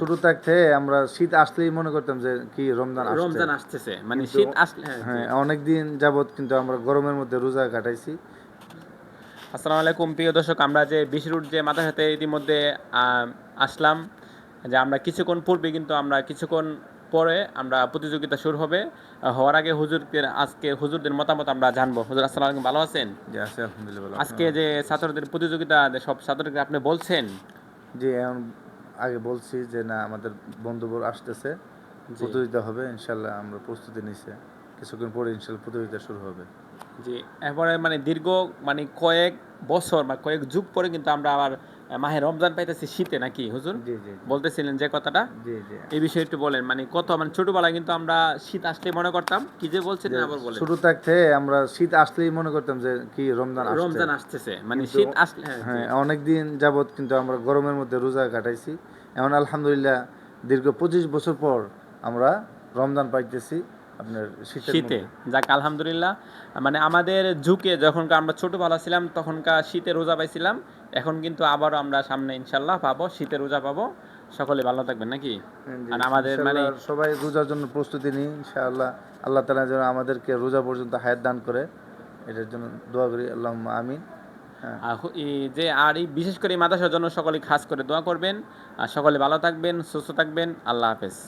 শুরু থাকতে আমরা শীত আসলেই মনে করতাম যে কি রমজান রমজান আসতেছে মানে শীত আসলে হ্যাঁ, হ্যাঁ অনেক দিন যাবত কিন্তু আমরা গরমের মধ্যে রোজা কাটাইছি। আসসালামু আলাইকুম প্রিয় দর্শক আমরা যে বিশরুট যে মাদ্রাসাতে ইতিমধ্যে আসলাম যে আমরা কিছুক্ষণ পূর্বে কিন্তু আমরা কিছুক্ষণ পরে আমরা প্রতিযোগিতা শুরু হবে। হওয়ার আগে হুজুরদের আজকে হুজুরদের মতামত আমরা জানব। হুজুর আসসালামু আলাইকুম ভালো আছেন? যে। আজকে যে ছাত্রদের প্রতিযোগিতা সব ছাত্রকে আপনি বলছেন? এখন আগে বলছি যে না আমাদের বন্ধুবর আসতেছে। প্রতিযোগিতা হবে ইনশাল্লাহ আমরা প্রস্তুতি নিছি। কিছুক্ষণ পরে ইনশাল্লাহ প্রতিযোগিতা শুরু হবে। জি এরপরে মানে দীর্ঘ মানে কয়েক বছর বা কয়েক যুগ পরে কিন্তু আমরা আবার মাহে রমজান পাইতেছি শীতে নাকি হুজুর? জি জি বলতেছিলেন যে কথাটা? জি জি। এই বিষয়ে একটু বলেন মানে কত মানে ছোটবেলায় কিন্তু আমরা শীত আসলে মনে করতাম কি যে বলছেন আবার বলেন। শুরু থাকতে আমরা শীত আসলেই মনে করতাম যে কি রমজান আসছে। রমজান আসতেছে মানে শীত আসলে হ্যাঁ, হ্যাঁ অনেক দিন যাবত কিন্তু আমরা গরমের মধ্যে রোজা কাটাইছি। এখন আলহামদুলিল্লাহ দীর্ঘ পঁচিশ বছর পর আমরা রমজান পাইতেছি। আপনার শীতে। যাক আলহামদুলিল্লাহ। মানে আমাদের ঝুঁকে যখন আমরা ছোটবেলা ছিলাম তখনকার শীতে রোজা পাইছিলাম। এখন কিন্তু আবারও আমরা সামনে ইনশাল্লাহ পাবো শীতে রোজা পাবো। সকলে ভালো থাকবেন নাকি? আর আমাদের মানে সবাই রোজার জন্য প্রস্তুতি নিই ইনশাআল্লাহ। আল্লাহ তালা যেন আমাদেরকে রোজা পর্যন্ত হায়াত দান করে। এটার জন্য দোয়া করি আল্লাহ আমিন। হ্যাঁ। এই যে আর এই বিশেষ করে এই মাদ্রাসার জন্য সকলে খাস করে দোয়া করবেন। আর সকলে ভালো থাকবেন সুস্থ থাকবেন। আল্লাহ হাফেজ।